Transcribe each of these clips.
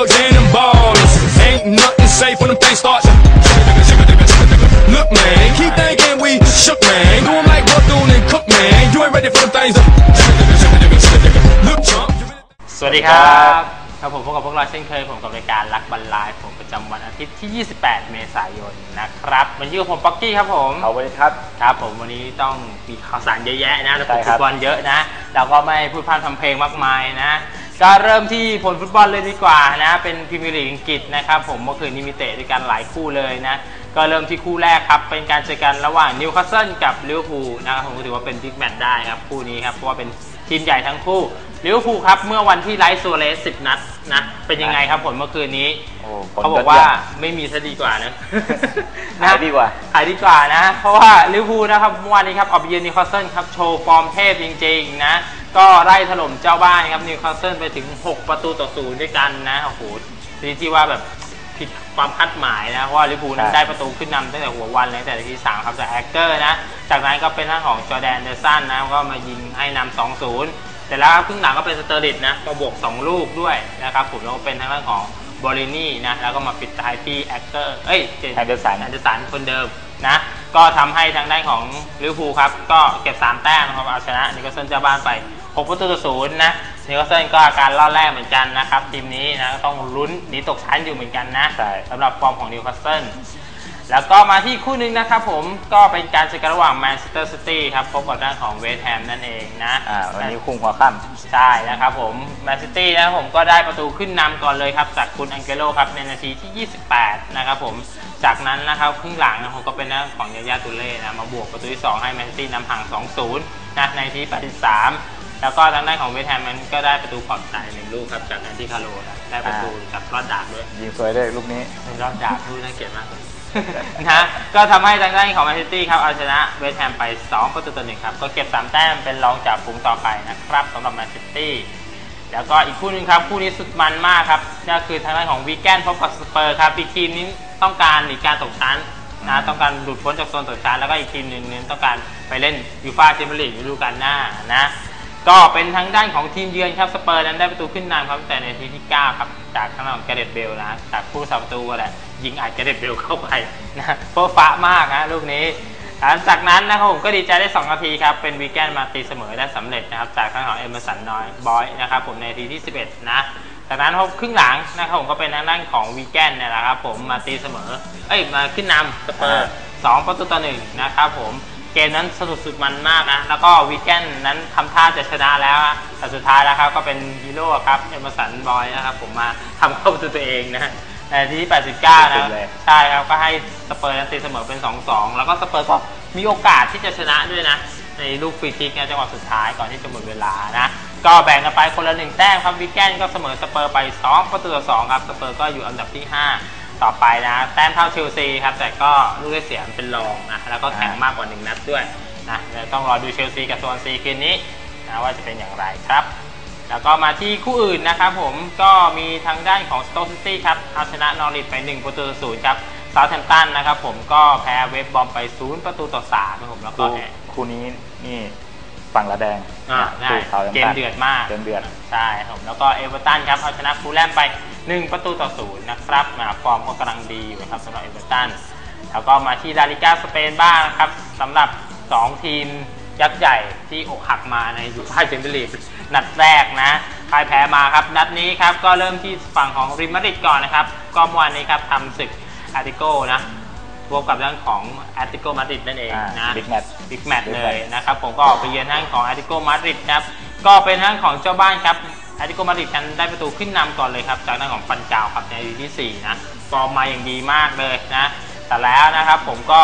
thugs and them ballers. Ain't nothing safe when them things start. Look, man, keep thinking we shook, man. Do 'em like Bethune and Cook, man. You ain't ready for them things. Look, chump. สวัสดีครับครับผมพบกับพวกเราเช่นเคยผมกับรายการรักบันไลฟ์ผมประจำวันอาทิตย์ที่ 28 เมษายนนะครับวันนี้กับผมป๊อกกี้ครับผมเอาไว้ครับ ครับผมวันนี้ต้องมีข่าวสารเยอะแยะนะแล้วใช่ผมครัฟุบตบอลเยอะนะเราก็ไม่พูดพร่ำทำเพลงมากมายนะ ก็เริ่มที่ผลฟุตบอลเลยดีกว่านะ เป็นพรีเมียร์ลีกอังกฤษนะครับ ผมเมื่อคืนนี้มีเตะด้วยกันหลายคู่เลยนะ ก็เริ่มที่คู่แรกครับ เป็นการเจอกันระหว่างนิวคาสเซิลกับลิเวอร์พูลนะครับผมก็ถือว่าเป็นบิ๊กแมตช์ได้ครับ คู่นี้ครับ เพราะว่าเป็นทีมใหญ่ทั้งคู่ลิเวอร์พูลครับ เมื่อวันที่ไลฟ์โซเลส10 นัดนะ เป็นยังไงครับผลเมื่อคืนนี้ โอ้ผลเขาบอกยว่าดเยี่ยมไม่มีซะดีกว่านะหายดีกว่า หายดีกว่านะ เพราะว่าลิเวอร์พูลนะครับเมื่อวานนี้ครับออกไปเยือนนิวคาสเซิลครับโชว์ฟอร์มเทพจริงๆนะ ก็ไล่ถล่มเจ้าบ้านครับนิวคาสเซิลไปถึง 6 ประตูต่อศูนย์ด้วยกันนะ โอ้โหที่ที่ว่าแบบผิดความคาดหมายนะเพราะว่าลิเวอร์พูลนั้นใช่ได้ประตูขึ้นนำตั้งแต่หัววันเลยตั้งแต่นาทีที่3ครับจากแอคเกอร์นะ จากนั้นก็เป็นทางของจอร์แดนเดอร์สันนะก็มายิงให้นำ2-0แต่แล้วครับครึ่งหลังก็เป็นสเตอร์ลิตนะก็บวก 2 ลูกด้วยนะครับผมแล้วก็เป็นทางด้านของบอลินี่นะแล้วก็มาปิดท้ายที่แอคเกอร์เอ้ยเจแฮนเดอร์สันแอนเดอร์สันคนเดิม นะก็ทำให้ทางด้านของลิเวอร์พูลครับก็เก็บ 3 แต้มนะครับเอาชนะนิวคาสเซิลเจ้าบ้านไป6ประตูต่อศูนย์นะนิวคาสเซิลก็อาการล่อแร่เหมือนกันนะครับทีมนี้นะก็ต้องลุ้นหนีตกชั้นอยู่เหมือนกันนะใช่สำหรับฟอร์มของนิวคาสเซิล แล้วก็มาที่คู่หนึงนะครับผมก็เป็นการเจอกันระหว่างแมนเชสเตอร์ซิตี้ครับพบกับด้านของเวสต์แฮมนั่นเองนะอ่าวันนี้คุมหัวค่ใช่นะครับผมแมนซิตี้นะครับผมก็ได้ประตูขึ้นนำก่อนเลยครับจากคุณอังเกโลครับในนาทีที่ 28 นะครับผมจากนั้นนะครับครึ่งหลังนะผมก็เป็นหน้าของยาย่าตุเล่นะมาบวกประตูที่ 2 ให้แมนซิตี้นำห่าง 2-0 นะในนาที83 แล้วก็ทางด้านของเวสต์แฮมมันก็ได้ประตูปลอบใจหนึ่งลูกครับจากแอนตี้คาโรนะได้ประตูจากรอดดาบด้วยำยิงสวยด้วยลูกนี้เป็นรอบดาบทูน่าเกลียดมากเลย นะฮะก็ทำให้ทางด้านของแมนซิตี้ครับเอาชนะเวสต์แฮมไป 2 ประตูต่อหนึ่งครับ ก็เก็บ 3 แต้มเป็นรองจากฝูงต่อไปนะครับสำหรับแมนซิตี้แล้วก็อีกคู่หนึงครับ คู่นี้สุดมันมากครับก็คือทางด้านของวีแกนพบกับสเปอร์ครับอีกทีมนี้ต้องการหนีการตกชั้นนะต้องการหลุดพ้นจากโซนตกชั้นแล้วก็อีกทีมหนึ่งน้นต้องการไปเล่นยูฟ่าแชมเปี้ยนลีกฤดูกาลหน้านะ ก็เป็นทางด้านของทีมเยือนครับสเปอร์นั้นได้ประตูขึ้นนำครับตั้งแต่ในนาทีที่ 9 ครับ จากทางด้านของแกเรตเบลนะจากผู้สาประตูก็แหละยิงอัดแกเรตเบลเข้าไปนะเฟ้อฟ้ามากนะลูกนี้หลังจากนั้นนะครับผมก็ดีใจได้ 2 นาทีครับ เป็นวีแกนมาตีเสมอได้สำเร็จนะครับ จากทางด้านของเอเมอร์สันนอยบอยนะครับผมในนาทีที่ 11 นะจากนั้นครับครึ่งหลังนะครับผมก็เป็นทางด้านของวีแกนเนี่ยแหละครับผมมาตีเสมอ เอ้ยมาขึ้นนำสเปอร์สองประตูต่อหนึ่งนะครับผม เกมนั้นสนุกสุดมันมากนะแล้วก็วีแกนนั้นทำท่าจะชนะแล้วนะแต่สุดท้ายแล้วครับก็เป็นฮีโร่ครับเอมเมอร์สันบอยนะครับผมมาทำเข้าประตูตัวเองนะในนาทีที่ 89 นะสุดเลยใช่ครับก็ให้สเปอร์นั้นตีเสมอเป็น 2-2 แล้วก็สเปอร์ก็มีโอกาสที่จะชนะด้วยนะ ในลูกฟรีคิกในจังหวะสุดท้ายก่อนที่จะหมดเวลานะ ก็แบ่งกันไปคนละหนึ่งแต้มครับวีแกนก็เสมอสเปอร์ไป 2 ประตูต่อ2ครับสเปอร์ก็อยู่อันดับที่ 5 ต่อไปนะแต้มเท่าเชลซีครับแต่ก็ลูกได้เสียเป็นรองนะแล้วก็แข่งมากกว่า1นัดด้วยนะเดี๋ยวต้องรอดูเชลซีกับโซนซีคืนนี้นะว่าจะเป็นอย่างไรครับ แล้วก็มาที่คู่อื่นนะครับผมก็มีทางด้านของสโต k ซิตี้ครับเอาชนะนอริทไป1ประตูต่อศูนย์ครับซา u ์แ m p ตันนะครับผมก็แพ้เวฟบอมไป 0 ประตูต่อ3ครับผมแล้วก็คู่คู่นี้นี่ฝั่งละแดงอ่าคู่ได้เขาเกมเดือดมากเกมเดือดใช่ครับผมแล้วก็เอเวอร์ตันครับเอาชนะฟูลแลมไป 1 ประตูต่อศูนย์นะครับมาฟอร์มก็กำลังดีอยู่นะครับสำหรับเอเวอร์ตันแล้วก็มาที่ลาลิกาสเปนบ้างนะครับสำหรับ 2 ทีมยักษ์ใหญ่ที่อกหักมาในยูฟ่าแชมเปี้ยนลีกนัดแรกนะพ่ายแพ้มาครับ นัดนี้ครับก็เริ่มที่ฝั่งของริมาริดก่อนนะครับ ก็เมื่อวานนี้ครับทำศึกอาร์ติโกนะพบกับเรื่องของแอตติโกมาดริดนั่นเองอ่านะบิ๊กแมตช์บิ๊กแมตช์เลยนะครับ ผมก็ออกไปเยือนทางของแอตติโกมาดริดครับ ก็เป็นทางของเจ้าบ้านครับแอตติโกมาดริดกันได้ประตูขึ้นนำก่อนเลยครับ จากทางของปันเกาวครับในนาทีที่4นะฟอร์มมาอย่างดีมากเลยนะ แต่แล้วนะครับผมก็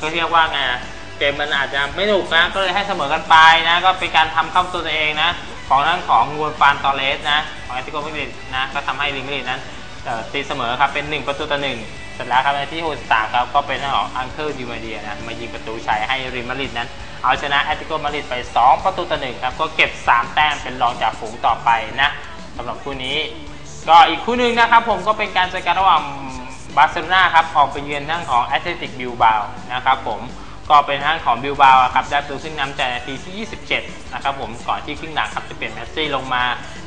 ก็เรียกว่าไงนะเกมมันอาจจะไม่หนุกนะก็เลยให้เสมอกันไปนะ ก็เป็นการทำเข้าตัวเองนะ ของทางของงวนฟานตอเลสนะของแอตติโกมาดริดนะก็ทำให้ลิมาดริดนั้นเอ่อตีเสมอครับเป็น 1 ประตูต่อหนึ่งเสร็จแล้วครับในที่63ครับก็เป็นทางของอังเคิลดิมาเดียนะมายิงประตูชัยให้ริมาริดนั้น เอาชนะแอตติโกมาริดไป 2 ประตูต่อหนึ่งครับ ก็เก็บ 3 แต้มเป็นรองจากฝูงต่อไปนะสำหรับคู่นี้ ก็อีกคู่หนึ่งนะครับผมก็เป็นการเจอกันระหว่างบาร์เซโลนาครับออกไปเยือนทางของแอตเลติกบิลบานะครับผมก็เป็นทางของบิลบาครับได้ประตูขึ้นนำจากนาทีที่ 27 นะครับผมก่อนที่ครึ่งหลังครับจะเปลี่ยนแมสซี่ลงมา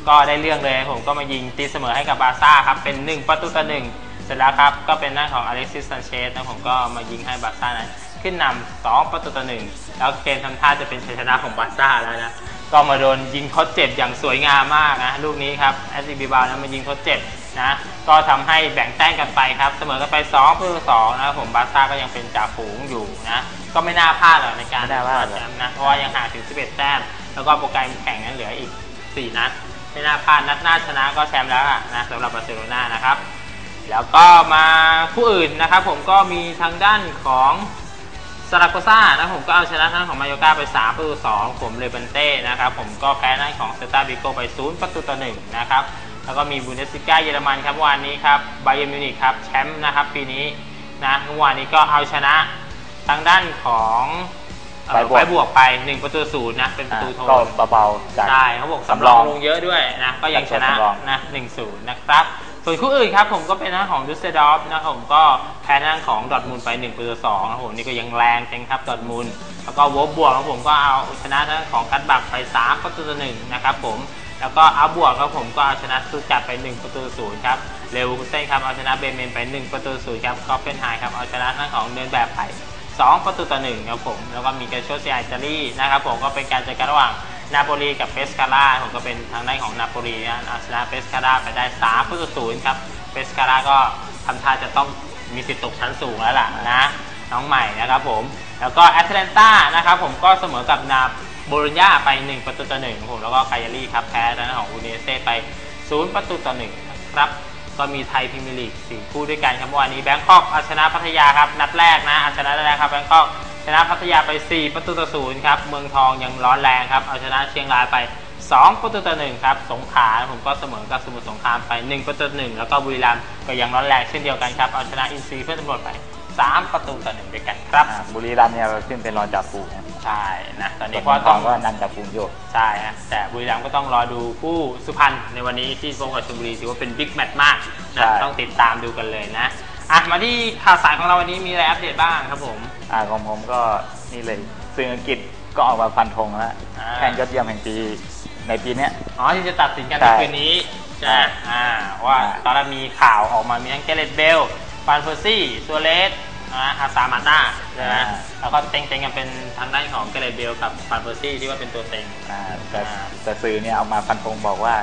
ก็ได้เรื่องเลยผมก็มายิงตีเสมอให้กับบาร์ซ่าครับเป็น 1 ประตูต่อหนึ่งเสร็จแล้วครับก็เป็นหน้าของอเล็กซิสซันเชสนะผมก็มายิงให้บาร์ซ่านั้น ขึ้นนำ2ประตูต่อหนึ่งแล้วเกมทำท่าจะเป็นชัยชนะของบาร์ซ่าแล้วนะก็มาโดนยิงทดเจ็บอย่างสวยงามมากนะลูกนี้ครับแอสซิบิบานะมายิงทดเจ็บนะก็ทำให้แบ่งแต้มกันไปครับเสมอกันไป2ประตูต่อ2นะครับผมบาร์ซ่าก็ยังเป็นจ่าฝูงอยู่นะก็ไม่น่าพลาดหรอกในการไม่น่าพลาดหรอกแชมป์นะเพราะว่ายังห่างถึง 11 แต้ม แล้วก็โปรแกรมแข่งนั้นเหลืออีก 4 นัด ไม่น่าพลาดนัดหน้าชนะก็แชมป์แล้วอะนะสำหรับบาร์เซโลนานะครับแล้วก็มาคู่อื่นนะครับผมก็มีทางด้านของ ซาราโกซ่านะผมก็เอาชนะทางของมายอร์กาไป 3 ประตู 2 ผมเลเบนเต้นะครับผมก็แพ้ทางของเซตาบิโกไป 0 ประตูต่อ 1 นะครับ แล้วก็มีบุนเดสลิก้าเยอรมันครับเมื่อวานนี้ครับไบเยร์มิวนิกครับแชมป์นะครับปีนี้นะเมื่อวานนี้ก็เอาชนะทางด้านของเอ่อไฟบวกไฟบวกไป 1 ประตูศูนย์นะเป็นประตูโทก็นเบาๆจากใช่เขาบอกสำสำรรอองงลงเยอะด้วยนะก็ยังชนะสำรองนะหนึ่งศูนย์นะครับ ส่วนคู่อื่นครับผมก็เป็นน้าของดูสเซดอฟนะครับผมก็แพ้หน้าของดอทมุนด์ไป1ประตู2นะครับผมนี่ก็ยังแรงจังครับดอทมุนด์แล้วก็วอบบวกครับผมก็เอาชนะทางของกัดบักไป3ประตูต่อหนึ่งนะครับผมแล้วก็เอาบวกครับผมก็เอาชนะสตูตกัดไป 1 ประตูศูนย์ครับเลวูคุเซนครับเอาชนะเบเมนไป 1 ประตูศูนย์ครับก็เฟนไฮครับเอาชนะทางของเดินแบบไป 2 ประตูต่อหนึ่งครับผมแล้วก็มีการโชเซียอิตาลีนะครับผมก็เป็นการเจอกันระหว่าง นาโปลีกับเปสคาร่าผมก็เป็นทางด้านของนาโปลีนะเอาชนะเปสคาร่าไปได้3ประตูศูนย์ครับเปสคาร่าก็ทำท่าจะต้องมีสิทธิ์ตกชั้นสูงแล้วล่ะนะน้องใหม่นะครับผม แล้วก็แอตแลนตานะครับผมก็เสมอกับนาโบลญญาไป 1 ประตูต่อหนึ่งครับผมแล้วก็ไกอารี่ครับแพ้ทางด้านของอูเนเซ่ไป 0 ประตูต่อหนึ่งครับก็มีไทยพรีเมียร์ลีก4คู่ด้วยกันครับเมื่อวานนี้แบงคอกเอาชนะพัทยาครับนัดแรกนะเอาชนะแรกครับแบงคอก นะพัทยาไป 4 ประตูต่อศูนย์ครับ เมืองทองยังร้อนแรงครับ เอาชนะเชียงรายไป 2 ประตูต่อหนึ่งครับ สงขลาผมก็เสมอกับสมุทรสงครามไป 1 ประตูต่อหนึ่งแล้วก็บุรีรัมย์ก็ยังร้อนแรงเช่นเดียวกันครับ เอาชนะอินซีเพื่อนตำรวจไป 3 ประตูต่อหนึ่งด้วยกันครับ อ่าบุรีรัมย์เนี่ยขึ้นเป็นรองจากฟูนะใช่นะตอนส่นี้วนก็เมืองทต้อองง ก็นันจากฟูอยู่ ใช่ฮะแต่บุรีรัมย์ก็ต้องรอดูคู่สุพรรณในวันนี้ที่พบกับชลบุรีถือว่าเป็นบิ๊กแมตช์มากนะใช่ต้องติดตามดูกันเลยนะ อะมาที่ข่าวสารของเราวันนี้มีอะไรอัปเดตบ้างครับผม อ่าของผมก็นี่เลยสื่ออังกฤษก็ออกมาฟันธงแล้วอ่า แข่งยอดเยี่ยมแห่งปีในปีเนี้ย อ๋อที่จะตัดสินกันใช่ในคืนนี้ใช่ไหมใช่อ่าว่าอ่าตอนแรกมีข่าวออกมามีทั้งเกเรตเบลฟานเฟอร์ซี่ตัวเลสนะอาซามาต้าใช่ไหมแล้วก็เต็งๆกันเป็นทางด้านของเกเรตเบลกับฟานเฟอร์ซี่ที่ว่าเป็นตัวเต็ง อ่าแต่อ่า แต่สื่อเนี่ยเอามาฟันธงบอกว่า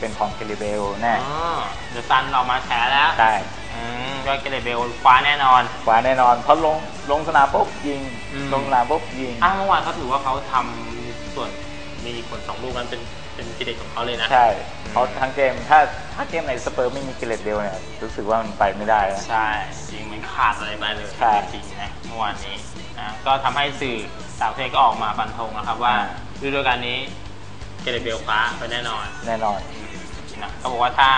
เป็นของเกลิเบลแน่อ๋อเดอะซันออกมาแฉแล้ว ใช่ อืมก็เกเรตเบลคว้าแน่นอนกว่าแน่นอนเพราะลงลงสนามปุ๊บยิง อืม ลงสนามปุ๊บยิง อ้าวเมื่อวานเขาถือว่าเขาทำส่วนมีผลสองลูกนั้นเป็นเป็นทีเด็ดของเขาเลยนะ ใช่อืมเพราะทั้งเกมถ้าถ้าเกมไหนสเปอร์ไม่มีเกลิเบลเนี่ยรู้สึกว่ามันไปไม่ได้นะ ใช่จริงมันขาดอะไรไปเลยใช่จริงๆนะเมื่อวานนี้นะก็ทำให้สื่อต่างประเทศก็ออกมาฟันธงนะครับว่าอ่า ฤดูกาลนี้เกเรเบลคว้าไปแน่นอนแน่นอน นะเขาบอกว่าถ้า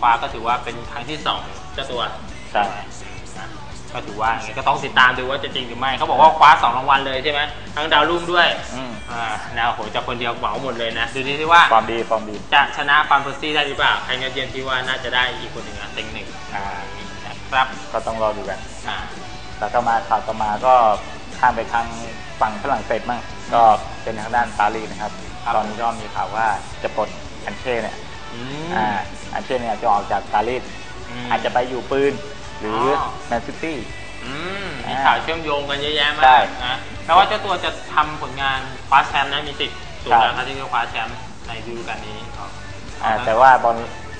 คว้าก็ถือว่าเป็นครั้งที่สอง เจ้าตัวใช่นะก็ถือว่าอย่างนี้ก็ต้องติดตามดูว่าจะจริงหรือไม่เขาบอกว่าคว้าสองรางวัลเลยใช่ไหมทั้งดาวรุ่งด้วยอืมอ่าแนวโหจะคนเดียวเหมาหมดเลยนะดูนี่ที่ว่าความดีความดีจะชนะฟานเฟอร์ซี่ได้หรือเปล่าใครเงินเย็นที่ว่าน่าจะได้อีกคนหนึ่งอะเต็งหนึ่งอ่านะครับก็ต้องรอดูกันอ่าแล้วก็มาข่าวต่อมาก็ข้ามไปทางฝั่งฝรั่งเศสมั่งก็เป็นทางด้านปารีสนะครับครับ ตอนนี้ก็มีข่าวว่าจะปลดอันเช่เนี่ยอือ่ามอันเช่เนี่ยจะออกจากปารีสม อาจจะไปอยู่ปืน หรือออแมนซิตี้ อืมมีอ่าข่าวเชื่อมโยงกันเยอะแยะมาใช่กนะแปลว่าเจ้าตัวจะทำผลงานคว้าแชมป์นะมีสิทธิ์สูงใช่แล้วครับที่จะคว้าแชมป์ในฤดูกาลนี้ครับอ่าแต่ว่าบอล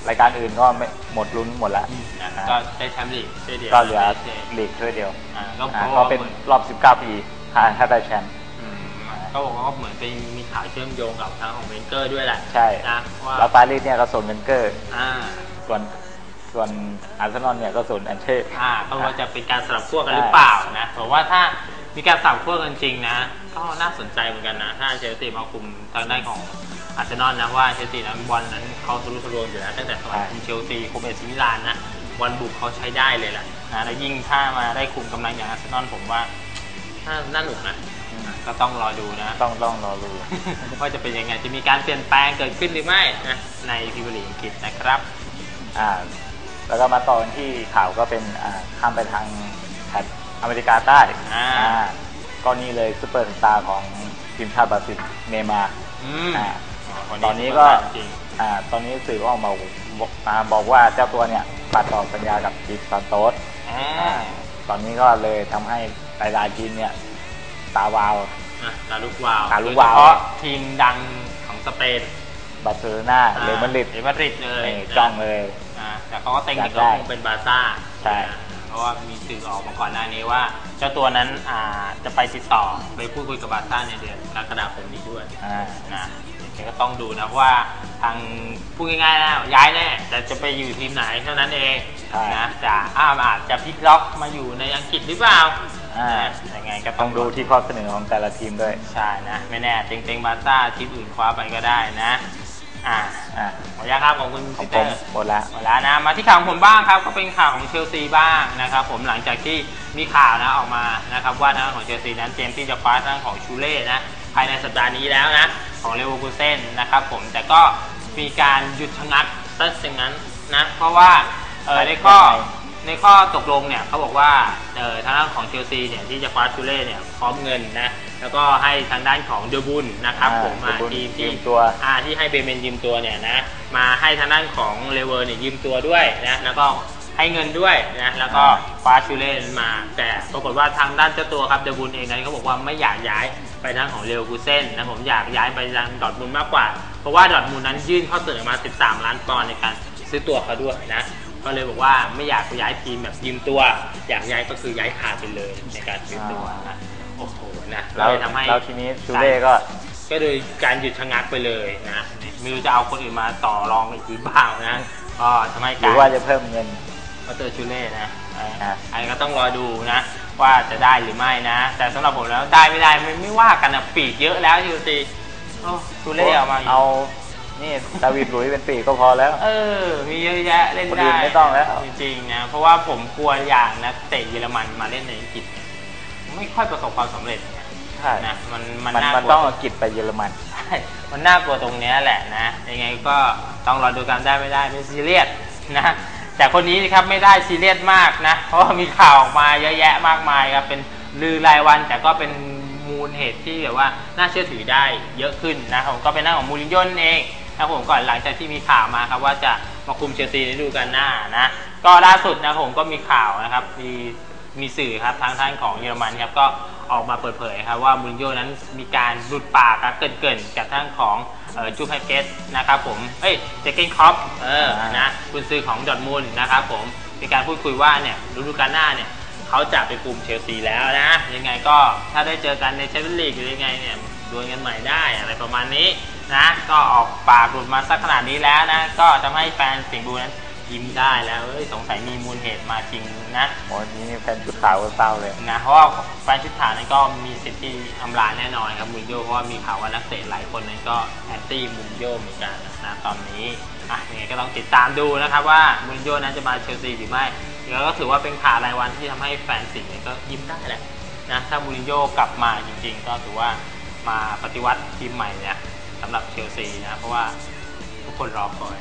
รายการอื่นก็ไม่หมดลุ้นหมดแล้วนะอ่า ก็ได้แชมป์ลีกเช่นเดียวก็เหลือไม่ใช่ลีกถ้วยเดียวอ่าก็เพอ่าราะก็ว่าเป็นเหมือนรอบ 19 ปีถ้าถ้าได้แชมป์ อืมก็บอกว่าเหมือนเป็นมีข่าวเชื่อมโยงกับทางของเวนเกอร์ด้วยแหละใช่ นะว่าแล้วปารีสเนี่ยก็ส่วนเวนเกอร์ อ่า ส่วน ส่วนอาร์เซนอลเนี่ยก็ส่วนอันเช่อ่าก็ว่าจะเป็นการสลับขั้วกันหรือเปล่านะเพราะว่าถ้ามีการสลับขั้วกันจริงนะ ก็น่าสนใจเหมือนกันนะ ถ้าเชลซีมาคุมทางด้านของอาร์เซนอลนะว่าเชลซีนั้นบอลนั้นเขาทะลุทะลวงอยู่แล้วตั้งแต่สมัยคุมเชลซีคุมเอซิมิลานนะบอลบุกเขาใช้ได้เลยแหละนะแล้วยิ่งถ้ามาได้คุมกำลังอย่างอาร์เซนอลผมว่าน่าน่าหนุกนะก็ต้องรอดูนะ ต้องต้องรอดูว่าจะเป็นยังไงจะมีการเปลี่ยนแปลงเกิดขึ้นหรือไม่นะในพรีเมียร์ลีกอังกฤษนะครับ อ่า แล้วก็มาต่อกันที่ข่าวก็เป็นอ่าข้ามไปทางแถบอเมริกาใต้อ่าอ่าก็นี่เลยซูเปอร์สตาร์ของทีมชาติบราซิลเนย์มาร์อืมอ่าวัตอนนี้ก็จริงอ่าตอนนี้สื่อก็ออกมาบอกมาบอกว่าเจ้าตัวเนี่ยตัดต่อสัญญากับทีมซานโตสอ่าตอนนี้ก็เลยทำให้หลายๆทีมเนี่ยตาวาวอะตาลุกวาวตาลุกวาวโดยเฉพาะทีมดังของสเปนบาร์เซโลนาเรอัลมาดริดเรอัลมาดริดเลยนี่จ้องเลยอ่า แต่เขาก็เต็งอยากถึงได้ก็คงเป็นบาร์ซ่าใช่ เพราะว่ามีสื่อออกมาก่อนหน้านี้ว่า เจ้าตัวนั้นอ่าจะไปติดต่อไปพูดคุยกับบาร์ซ่าในเดือนกรกฎาคมนี้ด้วยอ่านะเดี๋ยวก็ต้องดูนะเพราะว่าทางพูดง่ายๆนะย้ายแน่แต่จะไปอยู่ทีมไหนเท่านั้นเองใช่ นะจะอ้ามอาจจะพลิกล็อกมาอยู่ในอังกฤษหรือเปล่าอ่านะยังไงก็ต้องดูที่ข้อเสนอของแต่ละทีมด้วย ใช่นะ ไม่แน่เต็งๆบาร์ซ่าทีมอื่นคว้าไปก็ได้นะ อ่าอ่าขออนุญาตครับของคุณขอพีงเตผอมร์ หมดแล้ว หมดแล้วนะมาที่ข่าวของผมบ้างครับก็เป็นข่าวของเชลซีบ้างนะครับผมหลังจากที่มีข่าวนะออกมานะครับว่าทางด้านของเชลซีนั้นเตรียมที่จะคว้าทางด้านของชูเล่นะภายในสัปดาห์นี้แล้วนะของเลเวอร์คูเซนนะครับผมแต่ก็มีการหยุดชะงักตั้งแต่นั้นนะเพราะว่าเออในข้อ ในข้อตกลงเนี่ยเขาบอกว่าเออทางด้านของเชลซีเนี่ยที่จะคว้าชูเล่เนี่ยพร้อมเงินนะแล้วก็ให้ทางด้านของเดอบุญนะครับอ่าผมมาเดอบุญทีมยืที่มตัว อ่าที่ให้เบเมนยืมตัวเนี่ยนะมาให้ทางด้านของเลเวอร์เนี่ยยืมตัวด้วยนะแล้วก็ให้เงินด้วยนะแล้วก็คว้าชูเล่มา แต่ปรากฏว่าทางด้านเจ้าตัวครับเดอบุญเองนั้นเขาบอกว่าไม่อยากย้ายไปทางของเลเวอร์คูเซนนะผมอยากย้ายไปทางดอร์ทมุนด์มากกว่า เพราะว่าดอร์ทมุนด์นั้นยื่นข้อเสนอมา 13 ล้านปอนด์ในการซื้อตัวเขาด้วยนะ ก็เลยบอกว่าไม่อยากย้ายทีมแบบยืมตัว อยากย้ายก็คือย้ายขาดไปเลยในการซื้อตัวนะโอ้โหนะแล้วเลยทำให้แล้วทีนี้ชูเล่ก็ก็โดยการหยุดชะงักไปเลยนะไม่รู้จะเอาคนอื่นมาต่อรองอีกหรือเปล่านะก็ทำให้หการืรอว่าจะเพิ่มเงินมาเตอร์ชูเล่นะอ่าอะอันนี้ก็ต้องรอดูนะ ว่าจะได้หรือไม่นะ แต่สำหรับผมแล้วได้ไม่ได้ไม่ไม่ว่ากันนะปีกเยอะแล้วยูซีโอ้ชูเล่เอามาอีกเอา นี่ดาวิดหลุยส์เป็นปีกก็พอแล้ว เออ มีเยอะแยะเล่นคนอื่ได้นไม่ต้องแล้ว จริงๆนะ เพราะว่าผมกลัวอย่างนะเตะเยอรมันมาเล่นในอังกฤษเนี่ยไม่ค่อยประสบความสำเร็จเนี่ยใช่นะมันมันมันน่ามันกลัว ต้องอังกฤษไปเยอรมัน ใช่มันน่ากลัวตรงเนี้ยแหละนะ ยังไงก็ต้องรอดูกันได้ไม่ได้ไม่ซีเรียสนะ แต่คนนี้นะครับไม่ได้ซีเรียสมากนะ เพราะว่ามีข่าวออกมาเยอะแยะมากมายครับเป็นลือรายวันแต่ก็เป็นมูลเหตุที่แบบว่าน่าเชื่อถือได้เยอะขึ้นนะผมก็เป็นหน้าของมูรินโญ่นนเอง นะผมก่อนหลังจากที่มีข่าวมาครับว่าจะมาคุมเชลซีในฤดูกาลหน้านะก็ล่าสุดนะผมก็มีข่าวนะครับมีมีสื่อครับทางท่านของเยอรมันครับก็ออกมาเปิดเผยครับว่ามูรินโญ่นั้นมีการหลุดปากครับเกินๆกับท่านของออจูไพเกสนะครับผมเอ้ยเจเกนคอปเออนะคุณซื้อของดอร์ทมุนด์นะครับผมมีการพูดคุยว่าเนี่ยฤดูกาลหน้าเนี่ยเขาจะไปคุมเชลซีแล้วนะยังไงก็ถ้าได้เจอกันในแชมเปี้ยนลีกหรือยังไงเนี่ยดวลกันใหม่ได้อะไรประมาณนี้ นะก็ออกปากหลุดมาสักขนาดนี้แล้วนะ ก็ทำให้แฟนสิงห์บลูนั้นยิ้มได้แล้วเอ้ยสงสัยมีมูลเหตุมาจริงนะโอ้ยนี่แฟนชุดขาวก็เศร้าเลยนะเพราะว่าแฟนชุดขาวนั้นก็มีสิทธิ์ที่อำลาแน่นอนครับมูรินโญ่เพราะว่ามีข่าวว่านักเตะหลายคนนั้นก็แอนตี้มูรินโญ่เหมือนกันนะตอนนี้อะยังไงก็ต้องติดตามดูนะครับว่ามูรินโญ่นั้นจะมาเชลซีหรือไม่แล้วก็ถือว่าเป็นข่าวรายวันที่ทำให้แฟนสิงห์เนี่ยก็ยิ้มได้แหละนะถ้ามูรินโญ่กลับมาจริง ๆ ก็ถือว่ามาปฏิวัติทีมใหม่เนี่ยสำ หรับเชลซีนะ เพราะว่าทุกคนรอคอย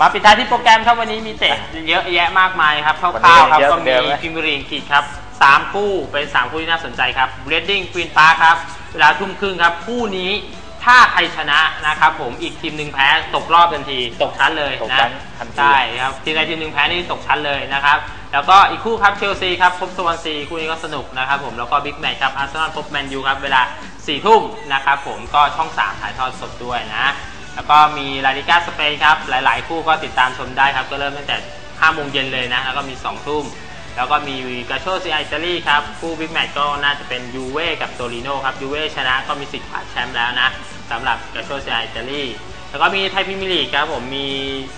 มาปิดท้ายที่โปรแกรมครับวันนี้มีเตะเยอะแยะมากมายครับควันนี้ร่าวๆครับเยอะก็เหมือนเดิมีมไหมพิมยร์ลีกขีดครับสามคู่เป็นสามคู่ที่น่าสนใจครับเรดดิ้งควีนพาร์คครับเวลาทุ่มครึ่งครับ คู่นี้ ถ้าใครชนะนะครับผมอีกทีมหนึ่งแพ้ตกรอบทันที ตกชั้นเลยตกนะชั้นทันที ใช่ครับทีมใดทีมหนึ่งแพ้นี่ตกชั้นเลยนะครับ แล้วก็อีกคู่ครับเชลซีครับพบสวอนซีคู่นี้ก็สนุกนะครับผมแล้วก็บิ๊กแมตช์ครับอาร์เซนอลพบแมนยูครับเวลา4ี่ทุ่มนะครับผมก็ช่อง 3 ถ่ายทอดสดด้วยนะ แล้วก็มีลาลิกาสเปนครับหลาย ๆ คู่ก็ติดตามชมได้ครับก็เริ่มตั้งแต่5โมงเย็นเลยนะแล้วก็มี2ทุ่ม แล้วก็มีกาโชซีไอตาลีครับ คู่บิ๊กแมตช์ก็น่าจะเป็นยูเว่กับโตริโนครับยูเว่ชนะก็มีสิทธิ์คว้าแชมป์แล้วนะสำหรับกาโชซีไอตาลีแล้วก็มีไทยพรีเมียร์ลีกครับผมมี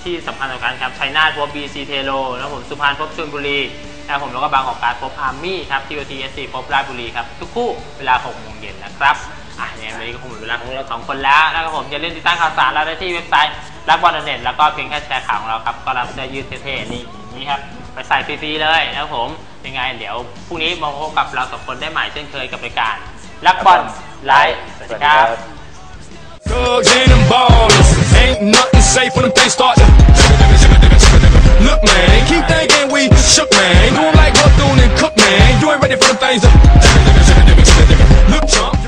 ที่สำคัญสำคัญครับชัยนาทพบบีซีเทโลแล้วผมสุพรรณพบชลบุรีนะผมแล้วก็บางกอกการดพบอาร์มี่ครับทีโอทีเอสซีพบราชบุรีครับทุกคู่เวลา6โมงเย็นนะครับอะยังไงวันนี้ก็คงหมดเวลาของเราสองคนแล้วนะครับผมอย่าลืมติดตามข่าวสารเราได้ที่เว็บไซต์รักบอลเน็ตแล้วก็เพียงแค่แชร์ข่าวของเราครับก็รับเสื้อยืดเท่ๆนี่นี้ครับ ไปใส่ฟรีๆเลยนะครับผมยังไง เดี๋ยวพรุ่งนี้มาพบกับเราสองคนได้ใหม่เช่นเคยกับรายการรักบอลไลฟ์สวัสดีครับ Thugs and them ballers. Ain't nothing safe when them things start to. Look, man, keep thinking we shook, man. Do 'em like Bethune and Cook, man. You ain't ready for them things to. Look, chump.